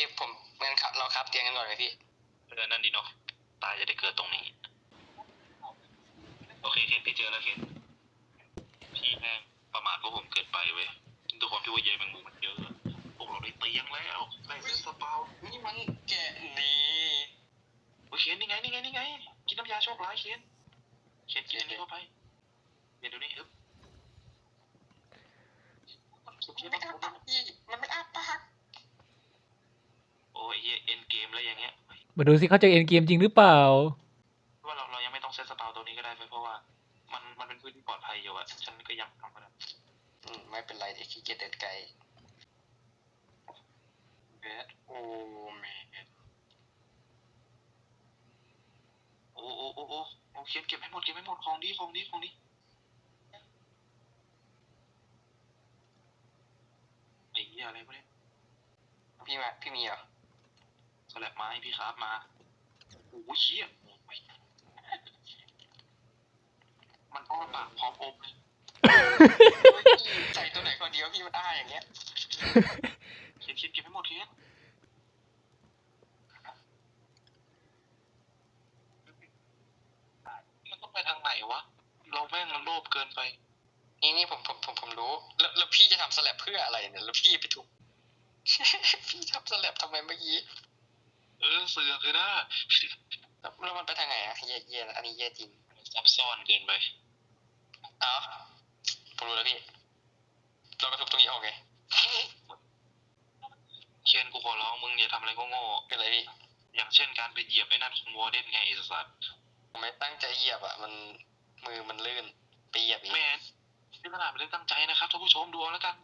พี่ผมงั้นครับเราครับเตียงกันก่อนไหมพี่ เออนั่นดีเนาะ ตายจะได้เกิดตรงนี้ โอเคเคนพี่เจอแล้วเคนพี่แม่งประมาทพวกผมเกิดไปเว้ยด้วยความที่ว่าเยแมงมุมมันเยอะพวกเราได้เตียงแล้วได้เซนสปาวนี่มันแกะนี่โอเคนี่ไงนี่ไงนี่ไง กินน้ำยาโชคร้ายเคนเคนกินอันนี้เข้าไปเดี๋ยวดูนี่ฮึบสุดที่ไม่ต้องอ้าปากพี่มันไม่อ้าปากโอ้ยเหี้ยเอ็นเกมแล้วอย่างเงี้ยมาดูสิเขาจะเอ็นเกมจริงหรือเปล่าว่าเราเรายังไม่ต้องเซตสปาวตัวนี้ก็ได้เว้ยเพราะว่า มันมันเป็นพื้นที่ปลอดภัยอยู่อะฉันก็ยังทำมันอืมไม่เป็นไรเดี๋ยวขี้เกียจเดินไกลเบสโอ้แมนโอ้โอ้โอ้โอ้โอเคเก็บให้หมดเก็บให้หมดของดีของดีของดีไอ้เหี้ยอะไรวะเนี่ยพี่มาพี่มีเหรอ สลับไม้พี่ครับมาโอ้โหเชี่ยมันอ้อปากพร้อมอมเลยใส่ตัวไหนก่อนดียวพี่มันอ้าอย่างเงี้ยเขียนเขียนเก็บให้หมดเขียนมันต้องไปทางไหนวะ เราแม่งมันโลภเกินไป นี่นี่ผมผมผมผมรู้ แล้วแล้วพี่จะทำสแลบเพื่ออะไรเนี่ย แล้วพี่ไปทุบพี่ทำสแลบทำไมเมื่อกี้ เออเสือกเลยนะแล้วแล้วมันไปทางไหนอะเย่เย่อันนี้เย่จริงซับซ้อนเกินไปเอ้าผมรู้แล้วพี่ เราก็ทุบตรงนี้ออกไงเช่นกูขอร้องมึงอย่าทำอะไรโง่เป็นไรพี่ๆอย่างเช่นการไปเหยียบไอ้นั่นของวอร์เดนไงไอ้สัสผมไม่ตั้งใจเหยียบอะ มันมือมันลื่นไปเหยียบเองแมนนี่ขนาดไม่ได้ตั้งใจนะครับท่านผู้ชมดูเอาแล้วกัน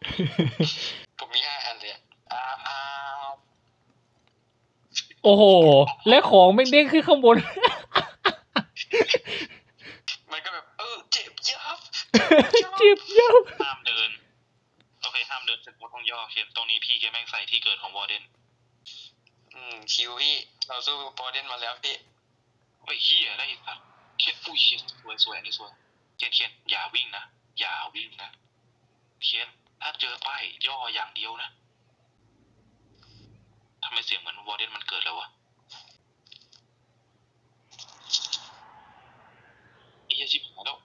ผมมีห้าอันเลยอะอ้าวอ้าว โอ้โห และของแม่งเด้งขึ้นข้างบน มันก็แบบเออเจ็บยับจิบยับห้ามเดินโอเคห้ามเดินเสร็จหมดต้องย่อเขียนตรงนี้พี่แกแม่งใส่ที่เกิดของวอร์เดนอืมชิวพี่ เราสู้โปรเดนมาแล้วพี่เฮ้ยเฮียได้สัสเขียนอุ้ยเขียนสวยสวยอันนี่สวยเขียนเขียนอย่าวิ่งนะอย่าวิ่งนะเขียนถ้าเจอป้ายย่ออย่างเดียวนะทำ ไมเสียงเหมือนวอร์เดนมันเกิดแล้ววะไอ้เหี้ยชิบหายแล้ว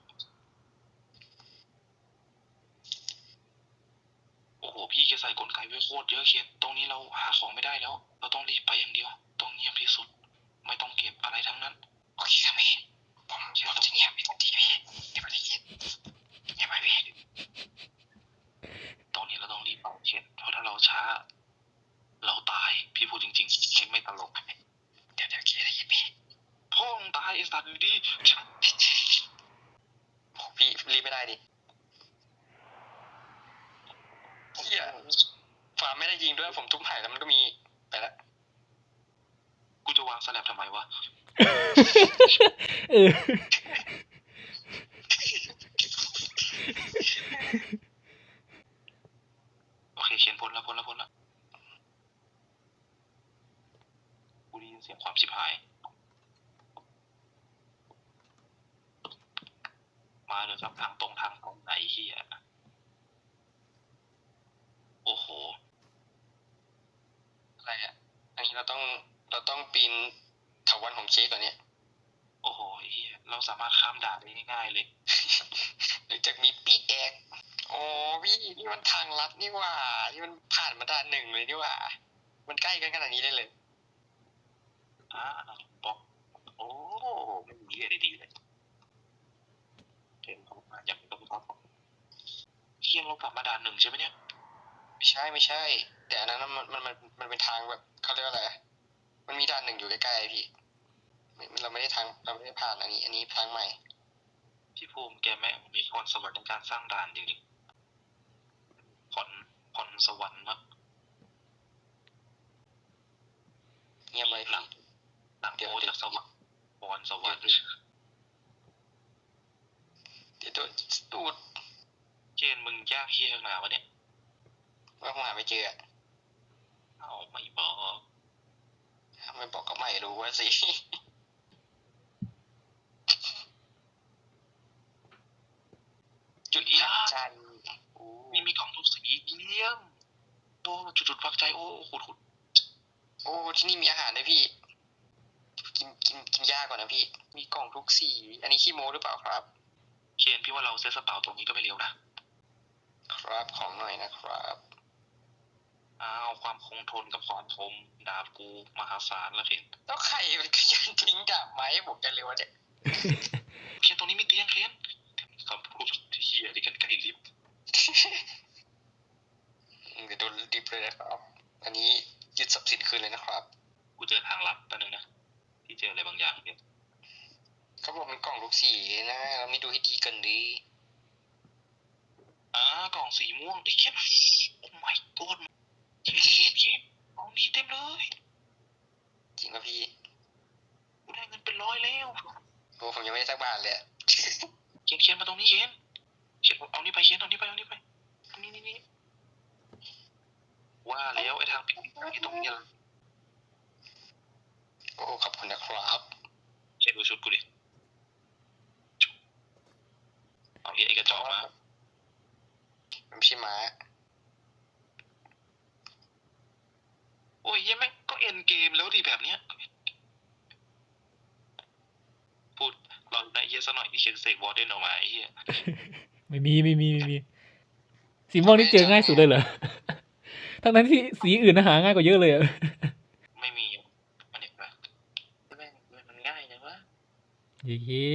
โอ้โหพี่แกใส่กลไกไว้โคตรเยอะเคียนตรงนี้เราหาของไม่ได้แล้ว เราต้องรีบไปอย่างเดียว ต้องเงียบที่สุด ไม่ต้องเก็บอะไรทั้งนั้น โอเคครับพี่ผมผมจะเงียบพี่ทันทีพี่อย่าไปได้ยินอย่าไปพี่ตรงนี้เราต้องรีบไปเคียนเพราะถ้าเราช้าเราตาย พี่พูดจริงๆไม่ไม่ตลกเดี๋ยวเดี๋ยวเกียร์ได้ยินพี่พ่อมึงตายไอ้สัตว์อยู่ดีพี่รีบไม่ได้ดิเฮียฟาร์มไม่ได้ยิงด้วยผมทุบหายแล้วมันก็มีไปละกูจะวางสแลบทำไมวะเออโอเคเขียนพ้นแล้วพ้นแล้วพ้นแล้ว กูได้ยินเสียงความชิบหาย มาเดี๋ยครับทางตรงทางตรงไหนเฮียโอ้โห อะไรอะอันนี้เราต้องเราต้องปีนถาวันของเค้กก่อนเนี่ยโอ้โหเฮียเราสามารถข้ามด่านได้ง่ายๆเลยหรือจากมีปีกแอกโอ้พี่นี่มันทางลัดนี่หว่า นี่มันผ่านมาด่านหนึ่งเลยนี่หว่า มันใกล้กันขนาดนี้ได้เลย อ่าบอกโอ้ไม่มีอะไรดีเลยเห็นเขามาอย่างนี้ก็ต้องเฮียเรากลับมาด่านหนึ่งใช่ไหมเนี่ยไม่ใช่ไม่ใช่ แต่อันนั้นน่ะมันมันมันมันเป็นทางแบบเขาเรียกว่าอะไรอะมันมีด่านหนึ่งอยู่ใกล้ๆพี่ไม่เราไม่ได้ทางเราไม่ได้ผ่านอันนี้ อันนี้ทางใหม่พี่ภูมิแกแม่งมีพรสวรรค์ในการสร้างด่านจริงๆพรพรสวรรค์มากเงียบเลยหลัพี่ง หลังโมจากสวรรค์พรสวรรค์เดี๋ยวโดนตูดเจนมึงยากเฮียขนาดวะเนี่ยว่าผมหาไม่เจออะเอาไม่บอกไม่บอกก็ไม่รู้ว่าสิจุดพักใจโอ้มีมีกล่องทุกสีเยี่ยมโอ้จุดจุดๆพักใจโอ้ขุดขุดโอ้ที่นี่มีอาหารด้วยพี่ กินกินกินยาก่อนนะพี่ มีกล่องทุกสี อันนี้ขี้โม้หรือเปล่าครับ เคนพี่ว่าเราเซตสเปาตรงนี้ก็ไม่เร็วนะ ครับของหน่อยนะครับอ้าวความคงทนกับความคมดาบกูมหาศาลแล้วเคนแล้วใครมันขยันทิ้งดาบไม้ให้ผมจะเร็วเนี่ยเคนตรงนี้มีเตียงเคนคำพูดเฮียที่กันไกลลิฟต์เดี๋ยวโดนดิบเลยนะครับ อันนี้ยึดทรัพย์สินคืนเลยนะครับ กูเจอทางลับแป๊บนึงนะ ที่เจออะไรบางอย่างเนี่ยเขาบอกมีกล่องทุกสีนะเราไม่ดูให้ดีกันดีอ่ากล่องสีม่วงดิเคนโอ้ my god เคนเคนเคนกล่องนี้เต็มเลยจริงป่ะพี่กูได้เงินเป็นร้อยแล้วโอ้ผมยังไม่ได้สักบาทเลยอะเขียนเขียนมาตรงนี้เขียนเขียนเอานี่ไปเขียนเอานี่ไปเอานี่ไปเอานี่นี่นี่ว่าแล้วไอ้ทางผิดไอ้ตรงนี้ละโอ้ขอบคุณนะครับเขียนดูชุดกูดิเอาเหี้ยไอ้กระจอกมามันไม่ใช่ม้าโอ้ยเหี้ยังแม่งก็เอ็นเกมแล้วดีแบบเนี้ย พูดลองได้เหี้ยสักหน่อยที่เขียนเสกวอร์เดนออกมาไอ้เหี้ยไม่มีไม่มีไม่มี สีม่วงนี่เจอง่ายสุดเลยเหรอ ทั้งนั้นที่สีอื่นนะหาง่ายกว่าเยอะเลยอะ ไม่มีมันเด็กปะแม่งมันง่ายนะวะ เย้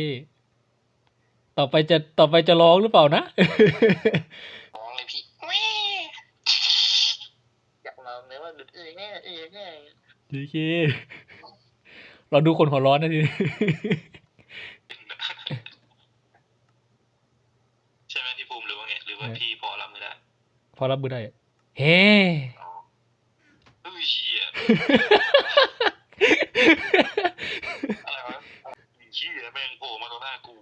ต่อไปจะต่อไปจะร้องหรือเปล่านะ ร้องเลยพี่แม่อยากลองเลยว่าหลุดเอ้ยแน่เอ้ยแน่เย้เราดูคนหัวร้อนนะทีนี้ใช่ไหมพี่ภูมิหรือว่าไงหรือว่าพี่พอรับมือได้ พอรับมือได้อะเฮ้เฮ้ยเหี้ย อะไรวะ เหี้ยแม่งโผล่มาตรงหน้ากู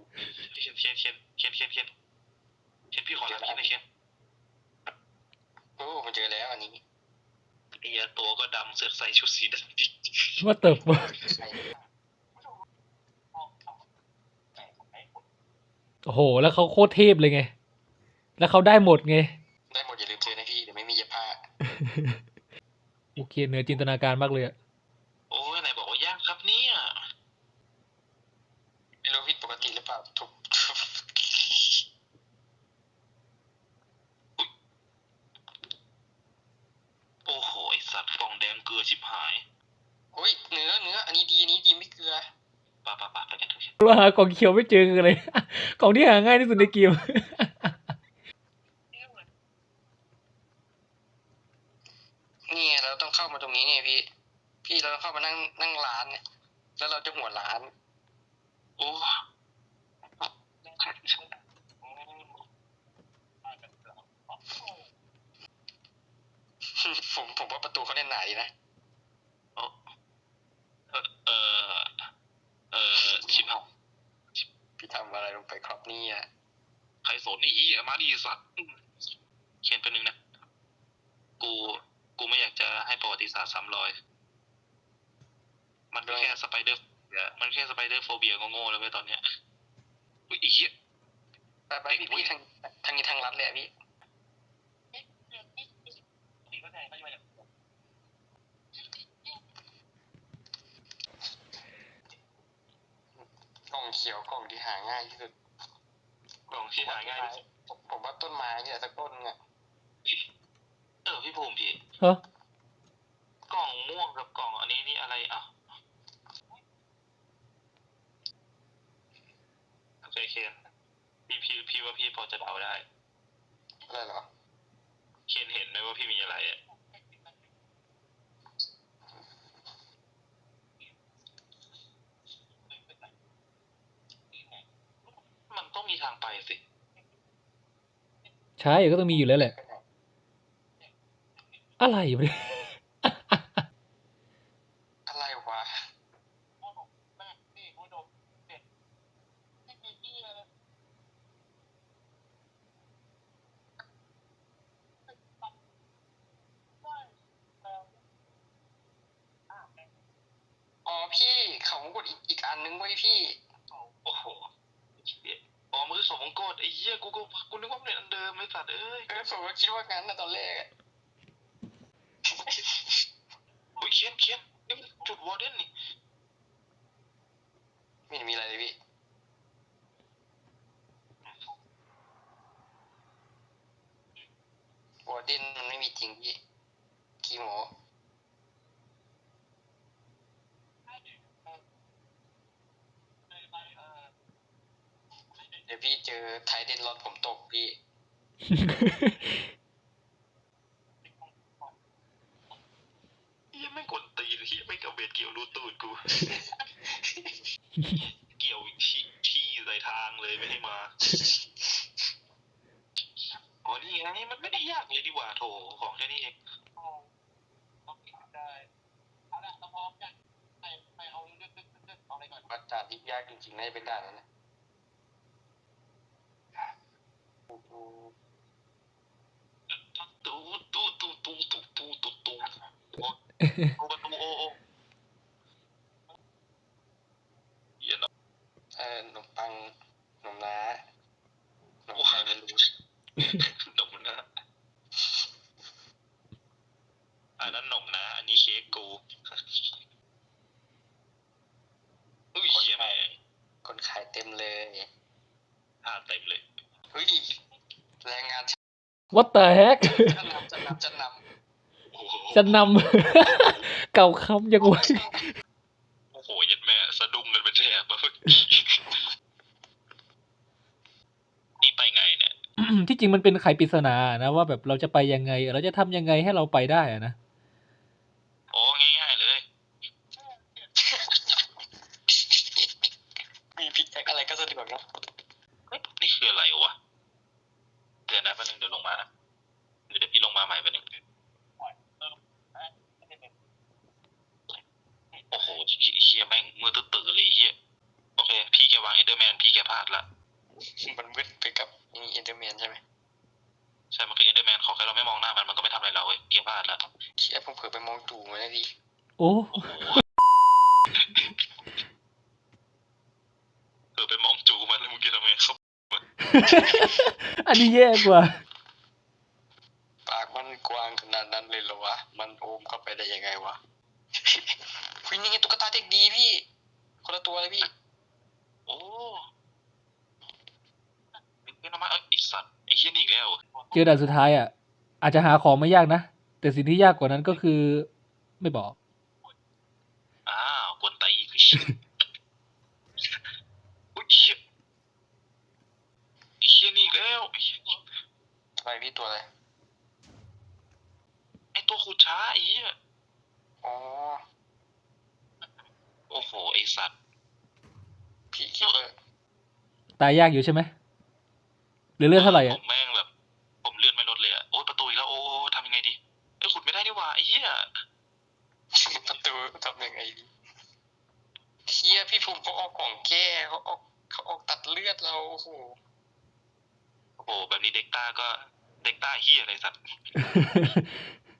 เขียนเขียนเขียนเขียนเขียนเขียนเขียนพี่ขอรับเขียนหน่อยเขียนโอ้ผมเจอแล้วอันนี้ไอ้เหี้ยตัวก็ดำเสือกใส่ชุดสีดำดิว่าเติบใช่โอ้โห แล้วเขาโคตรเทพเลยไง แล้วเขาได้หมดไง ได้หมดอย่าลืมซื้อนะพี่เดี๋ยวไม่มีเย็บผ้าโอเคเหนือจินตนาการมากเลยอะโอ้ยไหนบอกว่ายากครับเนี่ยไม่รู้ผิดปกติหรือเปล่าทุบทุบ โอ้โหไอสัตว์กล่องแดงเกลือ ชิบหายโอ้ยเนื้อเนื้ออันนี้ดีอันนี้ดีไม่เกลือปะปะปะไปกันเถอะเราหากล่องเขียวไม่เจอเลยกล่องที่หาง่ายที่สุดในเกมนี่ไงเราต้องเข้ามาตรงนี้เนี่ยพี่ พี่เราต้องเข้ามานั่งนั่งร้านเนี่ย แล้วเราจะหัวร้าน โอ้ผมผมว่าประตูเขาแน่นหนาดีนะเออ เออเออชิบหายพี่ทำอะไรลงไปครับเนี่ยใครสนไอ้เหี้ยมาดีสัตว์เขียนไปบนึงนะ กู กูไม่อยากจะให้ประวัติศาสตร์ซ้ำรอย มันก็แค่สไปเดอร์โฟเบียมันแค่สไปเดอร์โฟเบียโง่ๆแล้วไปตอนเนี้ย อุ้ยไอ้เหี้ยไปไปพี่พี่ทางทางนี้ทางรัดเลยอะพี่ กล่องเขียวกล่องที่หาง่ายที่สุดกล่องที่หาง่ายที่สุดผมผมว่าต้นไม้เนี่ยสักต้นเนี่ยเออพี่ภูมิพี่ฮะกล่องม่วงกับกล่องอันนี้นี่อะไรอะโอเคเคนพี่พี่พี่ว่าพี่พอจะเดาได้อะไรเหรอเคนเห็นไหมว่าพี่มีอะไรอะ มันต้องมีทางไปสิ ใช่ก็ต้องมีอยู่แล้วแหละ อะไรวะเนี่ย อะไรวะ อ๋อพี่เขากดอีกอีกอันนึงไว้ยพี่ โอ้โหเหี้ยอ๋อมือสองกดไอ้เหี้ยกูก็กูนึกว่ามันเป็นอันเดิมไอ้สัตว์เอ้ย เออผมก็คิดว่างั้นนะตอนแรกอะ อุ้ยเคน เขียนนี่มันจุดวอร์เดนนี่ ไม่เห็นมีอะไรเลยพี่วอร์เดนมันไม่มี จริงพี่คีโมเดี๋ยวพี่เจอไทเดนรถผมตกพี่ ยังไม่กดตีนที่ไม่กับเบ็ดเกี่ยวรูตูดกู เกี่ยวที่ที่ใส่ทางเลยไม่ให้มา อ๋อนี่ไงมันไม่ได้ยากเลยดีกว่าโถของแค่นี้เอง วัดด่านที่ยากจริงๆน่าจะเป็นด่านนั้นนะโอ้โห ตู ตูตูตูตูตูตูตูโอ้โอ้ประตูโอโอ้เย็นเออขนมปังขนมน้าขนมไทยไม่รู้หนมนะอันนั้นหนมนะอันนี้เค้กกูอุ้ยเหี้ยแม่คนขายเต็มเลยท่าเต็มเลยเฮ้ยแรงงาน What the heck จะนำจะนำจะน โอ้โห จะนำ เก่าคำยังไงโอ้โหเยัดแม่สะดุ้งกันเป็นแถบอะนี่ไปไงเนี่ย ที่จริงมันเป็นไขปริศนานะว่าแบบเราจะไปยังไง เราจะทำยังไงให้เราไปได้อะนะ โอ้ง่ายๆเลยำมีพิกแอคอะไรก็สะดวกนะ เฮ้ยนี่คืออะไรวะ เดี๋ยวนะแป๊บนึงเดี๋ยวลงมานะ เดี๋ยวพี่ลงมาใหม่แป๊บนึงโอ้โหเฮียแม่งมือตื้อๆเลยเฮียโอเค พี่แกวางเอเดอร์แมน พี่แกพลาดละ มันมืดไปกับนี่อินเตอร์เมียนใช่ไหม ใช่ มันคือเอเดอร์แมน ขอแค่เราไม่มองหน้ามัน มันก็ไม่ทำอะไรเราเว้ยพี่แกพลาดละ เชี่ยผมเผลอไปมองตู่มาแล้วดิ โอ้โอ้โหเออไปมองจูมันแล้วเมื่อกี้ทำไงครับอันนี้แย่กว่า ปากมันกว้างขนาดนั้นเลยเหรอวะ มันโอมเข้าไปได้ยังไงวะคุยนี่ไงตุ๊กตาเด็กดีพี่ คนละตัวเลยพี่ โอ้นี่น้ำมันเอ้ยไอสัตว์ไอเฮียนี่อีกแล้วเจอด่านสุดท้ายอะ อาจจะหาของไม่ยากนะ แต่สิ่งที่ยากกว่านั้นก็คือ ไม่บอก อ้าวกวนไตคือชิอุ้ยเฮียเฮียนี่อีกแล้วไอ้เหี้ยอะไรพี่ตัวอะไร ไอตัวขุดช้าไอ้เหี้ยอ๋อ โอ้โหไอสัตว์พี่คิดว่าตายยากอยู่ใช่ไหมหรือเลือดเท่าไหร่ผอะมแม่งแบบ ผมเลื่อนไม่ลดเลยอะโอ้ยประตูอีกแล้วโอ้ทำยังไงดีไอยขุดไม่ได้นี่หว่าไอ้เหี้ยประตูทำยังไงดีเฮี ยพี่ภูมิเขาเออกของแก้เขาเออกเขาเออกตัดเลือดเราโอ้โหโอ้โหแบบนี้เด็กต้าก็เด็กต้าเหี้ยอะไรสัตว์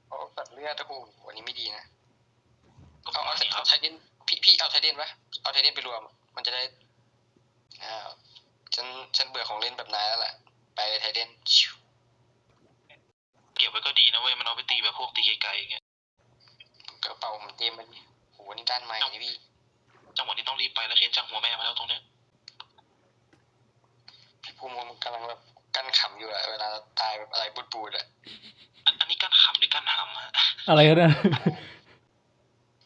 เขาเออกตัดเลือดโอ้โหวันนี้ไม่ดีนะก็เอาประเอามาณนี้คเอารับไทเดนพี่พี่เอาไทเดนปะเอาไทเดนไปรวม มันจะได้อ่าฉันฉันเบื่อของเล่นแบบนายแล้วแหละไปเลยไทเดนชิวเก็บไว้ก็ดีนะเว้ยมันเอาไปตีแบบพวกตีไกลๆอย่างเงี้ยกระเป๋าผมเต็มมันโหนี่ด้านใหม่นี่พี่ จังหวะนี้ต้องรีบไปแล้วเคนจังหัวแม่มาแล้วตรงเนี้ยพี่ภูมิผมกำลังแบบกั้นขำอยู่อะเวลาตายแบบอะไรบูดๆอะอันอันนี้กั้นขำหรือกั้นหำฮะอะไรกันเนี่ย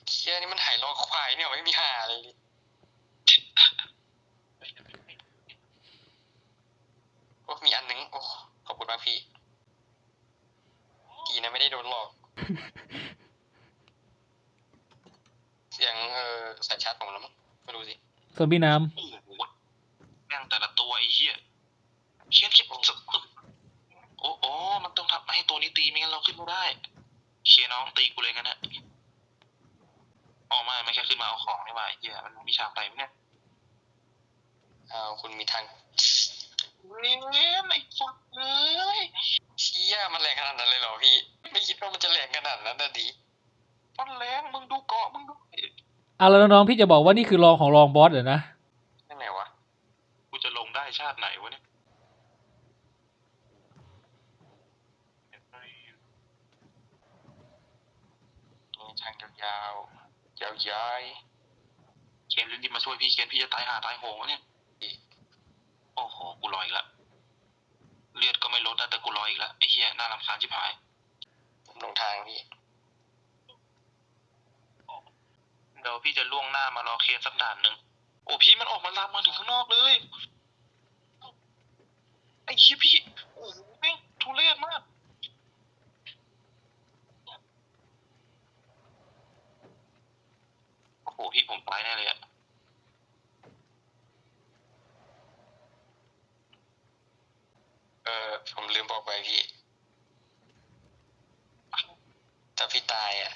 เคียนี่มันหายล้อควายเนี่ยไม่มีหาอะไรเลย โอ้มีอันหนึง โอ้ขอบคุณมากพี่ดีนะไม่ได้โดนหลอก เสียงเออ สายชาร์จผมแล้วมั้งไม่รู้สิซอมบี้น้โอ้โหแม่งแต่ละตัวไอ้เหี้ยเชี่ยชิบสุดโอ้โอ้มันต้องทำให้ตัวนี้ตีไม่งั้นเราขึ้นไม่ได้เชียร์น้องตีกูเลยกันนะออกมาไม่แค่ขึ้นมาเอาของนี่หว่าไอ้เหี้ยมันมีฉากอะไรไหมเนี่ยอ้าวคุณมีทางเว้ยไอ้สัตว์เลยเชี่ยมันแรงขนาดนั้นเลยเหรอพี่ ไม่คิดว่ามันจะแรงขนาดนั้นนะดี มันแรงมึงดูเกาะมึงดูำอะแล้วน้องๆพี่จะบอกว่านี่คือรองของรองบอสเหรอนะนั่นไหนวะ กูจะลงได้ชาติไหนวะเนี่ยมีทางยาวๆยาวย้ายเคนรีบมาช่วยพี่เคนพี่จะตายหาตายโหงวะเนี่ย โอ้โห กูลอยอีกแล้วเลือดก็ไม่ลดนะแต่กูลอยอีกแล้วไอ้เหี้ยน่ารำคาญชิบหาย ผมลงทางพี่ เดี๋ยวพี่จะล่วงหน้ามารอเคนสักด่านหนึ่งโอ้พี่มันออกมาลามมาถึงข้างนอกเลย ไอ้เหี้ยพี่ โอ้โหแม่งทุเรศมาก โอ้โหพี่ผมตายแน่เลยอะเออผมลืมบอกไปพี่ ถ้าพี่ตายอะ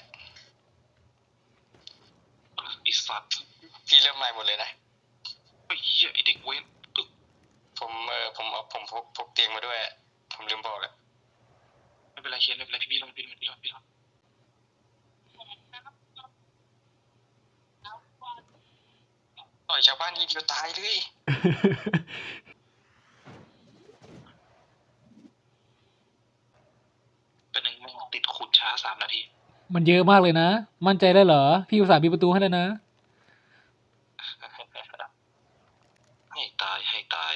ไอ้สัตว์พี่เริ่มใหม่หมดเลยนะไอ้เหี้ยไอ้เด็กเว้นตึ๊กผมเออผมเอาผมพกพกเตียงมาด้วย ผมลืมบอกเลยไม่เป็นไรเคนไม่เป็นไรพี่พี่ลงพี่ลงพี่ลงพี่ลงต่อยชาวบ้านทีเดียวตายเลยเป็นหนึ่งแม่งติดขุดช้าสามนาที มันเยอะมากเลยนะ มั่นใจได้เหรอ พี่อุตส่าห์มีประตูให้แล้วนะ ให้ตายให้ตาย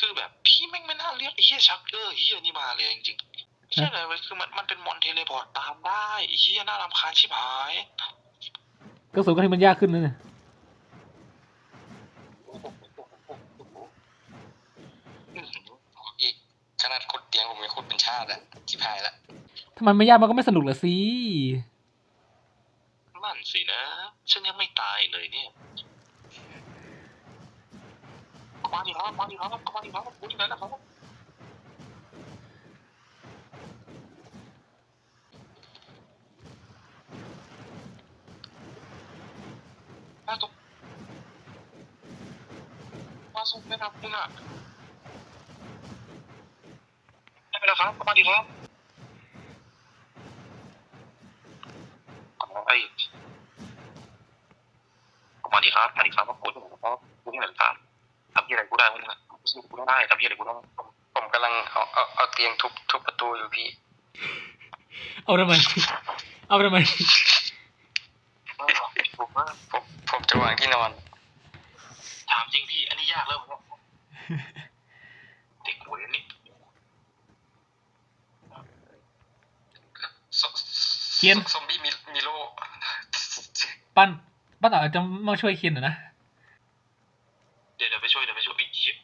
คือแบบพี่แม่งไม่น่าเรียกไอ้เหี้ยชักเกอร์เหี้ยนี่มาเลยจริงๆไม่ใช่เลยเว้ยคือมันมันเป็นมอนเทเลพอร์ตตามได้ไอ้เหี้ยน่ารำคาญชิบหาย ก็สูงก็ให้มันยากขึ้นนะเนี่ย อื้อหือ อีก ขนาดขุดเตียงผมยังขุดเป็นชาติอะที่พายละถ้ามันไม่ยากมันก็ไม่สนุกละสินั่นสินะ ฉันยังไม่ตายเลยเนี่ยมาดิครับมาดิครับมาดิครับพูดที่ไหนนะครับมาตกมาส่งไปรับคุณอะได้ไป แล้วครับมาดิครับไอ้ยมาดิครับมาดิครับว่าคุณครับคุณที่ไหนครับทำที่อะไรกูได้คุณอะสู้กูได้ทำที่อะไรกูได้ผมกำลังเอาเอาเอาเตียงทุบทุบประตูอยู่พี่ เอาทำไมเอาทำไมถูกมาผมผมจะวางที่นอน ถามจริงพี่ อันนี้ยากแล้วผมเด็กหวยนี่ ซ เขียนซอมบี้มีมีโลปั้นปั้นอาจจะมาช่วยเคียนหน่อยนะ เดี๋ยวเดี๋ยวไปช่วยเดี๋ยวไปช่วยไอ้เหี้ย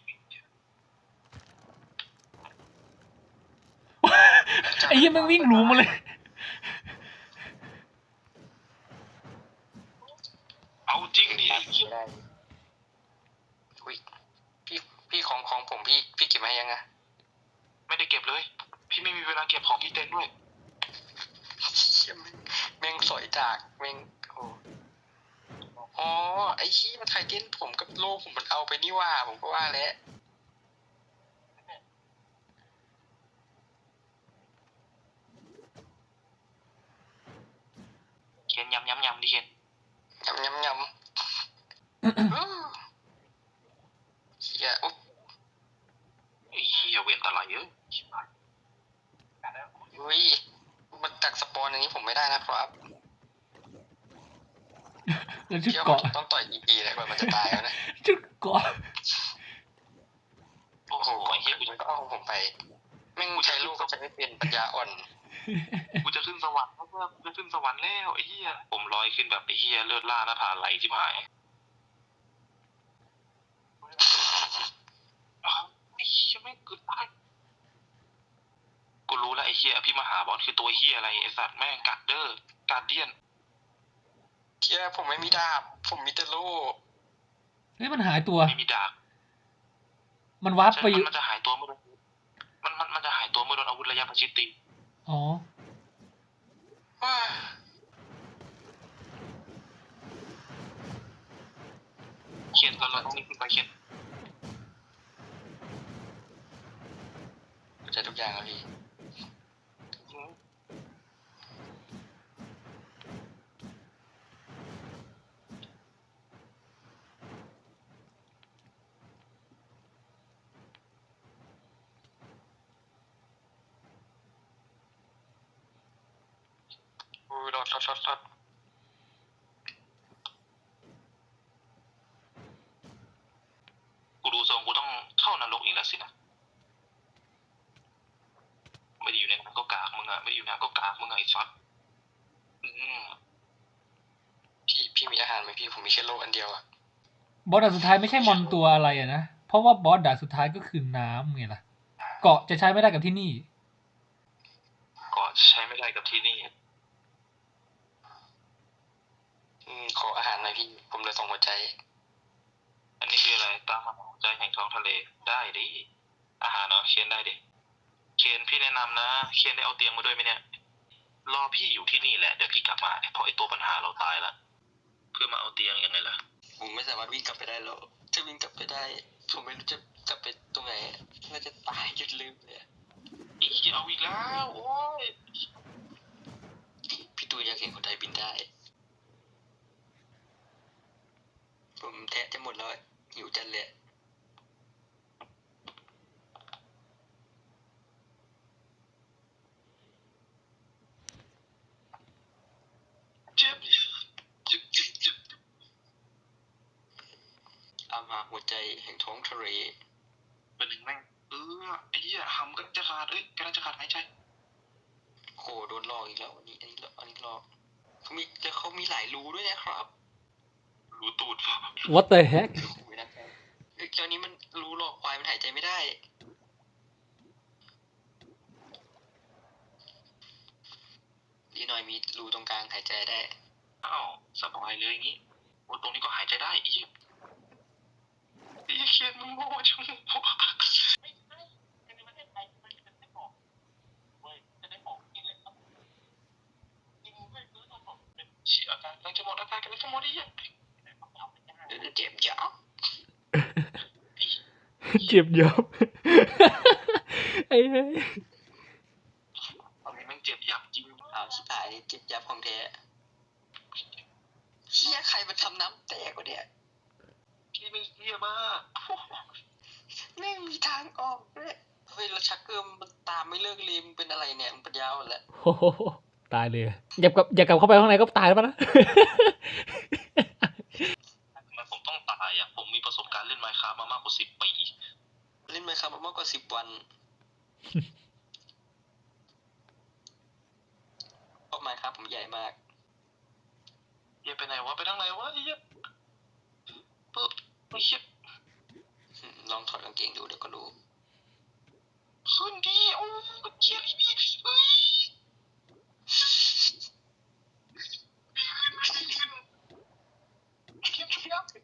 ไอ้เหี้ยแมันวิ่งหลูมาเลย เอาจริงดิไอ้เหี้ย ได้อุ้ยพี่พี่ของของผมพี่พี่เก็บมาให้ยังอะ ไม่ได้เก็บเลย พี่ไม่มีเวลาเก็บของที่เต็นท์ด้วย เชี่ยแม่งแม่งสอยจากแม่งโอ้อ๋อไอ้ขี้มาไทยเต้นผมกับโลผมมันเอาไปนี่ว่า ผมก็ว่าแล้ว เขียนยำยำยำดิเขียนยำยำยำอื้อเฮียอุ๊ย ไอ้เหี้ยเวียนตะไลเอ้ย อุ้ยมันจากสปอนอย่างนี้ผมไม่ได้นะครับ แล้วชุด เชื่อว่า เกาะ ผมต้องต่อยอีปีเลยกว่ามันจะตายแล้วนะ ชุดเกาะ โอ้โหไอ้เหี้ยกู มัน จะ ก็เอาผมไปแม่งใช้ลูกก็จะไม่เป็นปัญญาอ่อน กูจะขึ้นสวรรค์แล้วเพื่อนกูจะขึ้นสวรรค์แล้วไอ้เหี้ยผมลอยขึ้นแบบไอ้เหี้ยเลือดล่าหน้าผา ไหลที่หายอ้าวไอ้เหี้ยไม่งเกือบตายกูรู้แล้วไอ้เหี้ยพี่มหาบอลคือตัวเหี้ยอะไรไอ้สัตว์แม่งกัดเดอร์การเดียนเฮียผมไม่มีดาบ ผมมีแต่ลูกเฮ้ยมันหายตัว ไม่มีดาบมันวาร์ปใช่ไปอยู่มันจะหายตัวเมื่อโดนมันมันมันจะหายตัวเมื่อโดนอาวุธระยะประชิดตีอ๋อ ว้า เขียนเราเราต้องรีบขึ้นไปเขียนเข้าใจทุกอย่างแล้วพี่อุ้ยรอดรอดรอดรอด เข้านรกอีก แล้วสินะไม่ได้อยู่ในนั้นก็กากมึงอะไม่ได้อยู่ในนั้นก็กากมึงอะไอ้ช็อตอืมพี่พี่มีอาหารไหมพี่ผมมีแค่โลกอันเดียวอะบอสด่านสุดท้ายไม่ใช่มอนตัวอะไรอะนะเพราะว่าบอสด่านสุดท้ายก็คือน้ำไงล่ะเกาะจะใช้ไม่ได้กับที่นี่ ก็ใช้ไม่ได้กับที่นี่อืมขออาหารหน่อยพี่ ผมเหลยสองหัวใจ อันนี้คืออะไรตามมาหัวใจแห่งท้องทะเลได้ดิอาหารเนาะเคนได้ดิเคนพี่แนะนำนะเคนได้เอาเตียงมาด้วยไหมเนี่ยรอพี่อยู่ที่นี่แหละเดี๋ยวพี่กลับมาเพราะไอตัวปัญหาเราตายละเพื่อมาเอาเตียงยังไงล่ะผมไม่สามารถวิ่งกลับไปได้หรอกถ้าวิ่งกลับไปได้ผมไม่รู้จะกลับไปตรงไหนน่าจะตายจนลืมเลยอะอีเอาอีกแล้วโอ้ยพี่ตูนอยากเห็นคนไทยบินได้ ผมแทะจะหมดแล้วอะหิวจัดเลยอะ เจ็บเจ็บเจ็บเจ็บ เอามาหัวใจแห่ งท้องทะเลเป็นหนึ่งแม่งเออไอ้เหี้ยหำกำลังจะขาดเอ้ยกำลังจะขาดหายใจโหโดนหลอกอีกแล้วอันนี้อันนี้หลอกอันนี้หลอกเขามีแล้วเขามีหลายรูด้วยนะครับ รู้ตูด What the heck โอ้โหนะครับเอ้ยแล้วนี้มันรูหลอกควายมันหายใจไม่ได้ ดีหน่อยมีรูตรงกลางหายใจได้อ้าวสบายเลยอย่างงี้โอ้ตรงนี้ก็หายใจได้อีกไอ้เหี้ยเคียนมึงโง่จังวะเชี่ยอาการกำลังจะหมดอาการกำลังจะหมดไอ้เหี้ยเดี๋ยวเจ็บยับเจ็บยับไอ้เฮ้ยตอนนี้ม่งเจ็บยับจริงอ้าวชิบหายเจ็บยับของแท้เฮียใครมาทำน้ำแตกวะเนี่ย ไม่เหี้ยมากไม่มีทางออกเลยเฮ้ยแล้วชักเกอร์มันตามไม่เลิกเลยมงเป็นอะไรเนี่ยมันปัญญาอ่อนแล้วโอ้โหตายเลยอย่ากลับอย่ากลับเข้าไปข้างในก็ตายแล้วปะนะทำไมผมต้องตายอะผมมีประสบการณ์เล่นไมค์ค a f t มามากกว่าสิบปีเล่นไมค์ครับมากกว่าสิบวันเพราะไมค์ครับผมใหญ่มากเหี้ยไปไหนวะไปทางไหนวะไอ้เหี้ยเปิด ไอ้เหี้ยอืมลองถอดกางเกงดูเดี๋ยวก็รู้ขึ้นดีโอ้เหี้ยพี่เฮ้ยเจ็บยับเจ็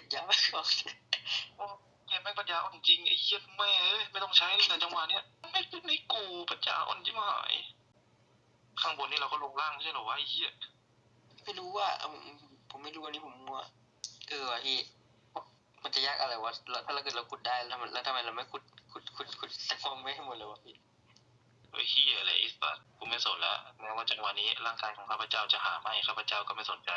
บยับมากเจ็บแม่งปัญญาอ่อนจริงไอ้เหี้ยแม่ไม่ต้องใช้เลยแต่จังหวะเนี้ยไม่เป็นในกูปัญญาอ่อนจิ๋มหายข้างบนนี่เราก็ลงล่างใช่หรอวะไอ้เหี้ยไม่รู้ว่าผมไม่รู้อันนี้ผมมัว ออว่ะพี่มันจะยากอะไรวะแล้วถ้าเราเกิดเราขุดได้แล้วมันแล้วทำไมเราไม่ขุดขุดขุดขุดสักฟองไม่ให้หมดเลยวะพี่เฮ้ยเหี้ยอะไรไอ้สัสกูไม่สนละแม้ว่าจังหวะนี้ร่างกายของข้าพเจ้าจะหาไม่ข้าพเจ้าก็ไม่สนใจ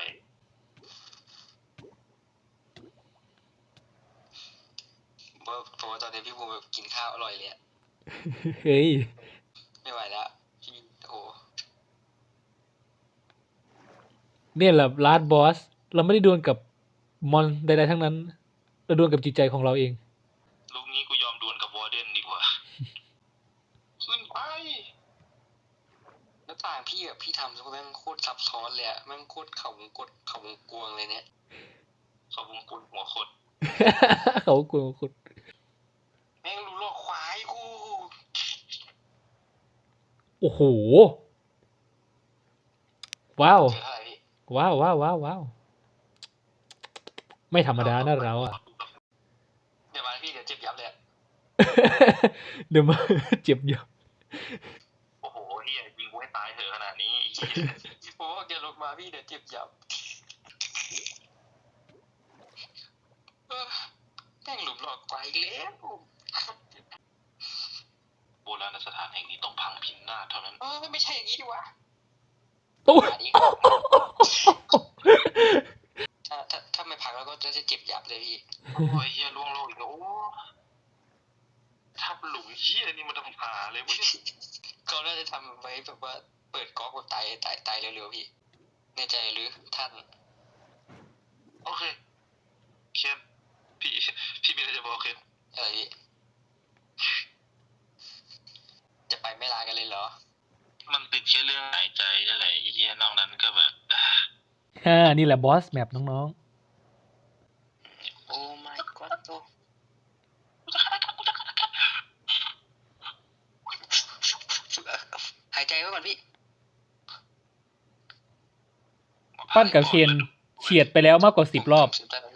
เพราะเพราะว่าตอนนี้พี่บูมแบบกินข้าวอร่อยเลยอะเฮ้ย ไม่ไหวแล้วพี่โอ้โหเนี่ยแหละลาดบอส เราไม่ได้ดวลกับ มอนใดๆทั้งนั้นเราดวลกับจิตใจของเราเอง ลูกนี้กูยอมดวลกับวอร์เดนดีกว่า ขึ้นไป แล้วต่างพี่แบบพี่ทำซะแม่งโคตรซับซ้อนเลยอะแม่งโคตรเขาวงกดเขาวงกวงเลยเนี่ย เขาวงกุลหัวขดเขากลัวคุณแม่งรู้หลอกควายกูโอ้โห ว้าว เจออะไรพี่ว้าวว้าวว้าวว้าว ไม่ธรรมดานะเราอะเดี๋ยวมาพี่เดี๋ยวเจ็บยับเลยอะเดี๋ยวมาเจ็บยับโอ้โหเฮียยิงกูให้ตายเถอะขนาดนี้ไอ้เหี้ยโอ้เดี๋ยวลงมาพี่เดี๋ยวเจ็บยับเออแม่งหลุมหลอกควายอีกแล้วโบราณสถานแห่งนี้ต้องพังพินาศเท่านั้น เออไม่ใช่อย่างนี้ดีวะโอ้ยอันนี้ ถ้าถ้าถ้าไม่พักแล้วก็จะเจ็บยับเลยพี่โอ้ยเฮียล่วงโลกอีกแล้วโอ้ทับหลุมเฮียนี่มันทำหาเลยวะเนี่ยเขาน่าจะทำไว้แบบว่าเปิดก๊อกว่าตายตายตายเร็วๆพี่แน่ใจหรือท่าน โอเคเคนพี่พี่มีอะไรจะบอกเคนเอ้ยจะไปไม่ลากันเลยเหรอ มันติดแค่เรื่องหายใจนั่นแหละไอ้เหี้ยนอกนั้นก็แบบ ฮ่านี่แหละบอสแมปน้องโอ้ my god โอ้หายใจไว้ก่อนพี่ๆ ปั้นกับเคนเฉียดไปแล้วมากกว่าสิบรอบ สิบได้แล้ว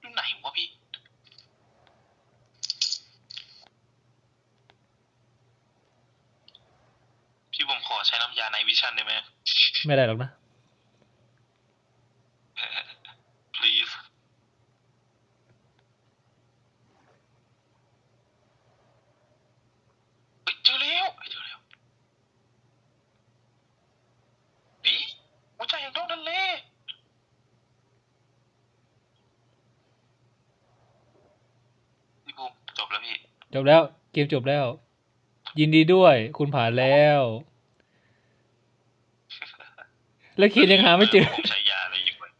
อยู่ไหนวะพี่ พี่ผมขอใช้น้ำยาในวิชั่นได้ไหม ไม่ได้หรอกนะ please เฮ้ยเจอแล้วเฮ้ยเจอแล้วดีหัวใจอย่างโดนนั่นเลยพี่ภูมิจบแล้วพี่ จบแล้ว เกมจบแล้ว ยินดีด้วย คุณผ่านแล้ว แล้วเคนยังหาไม่เจอ ผมใช้ยาอะไรอยู่เว้ย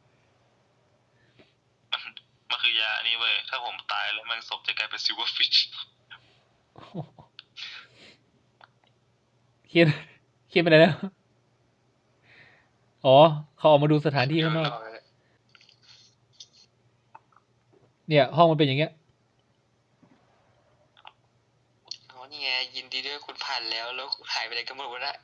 มันมันคือยาอันนี้เว้ย ถ้าผมตายแล้วมันศพจะกลายเป็นซิลเวอร์ฟิช เคนเคนไปไหนแล้ว อ๋อ เขาออกมาดูสถานที่ข้างนอก เนี่ย ห้องมันเป็นอย่างเงี้ย อ๋อนี่ไงยินดีด้วยคุณผ่านแล้ว แล้วหายไปไหนกันหมดวะเนะ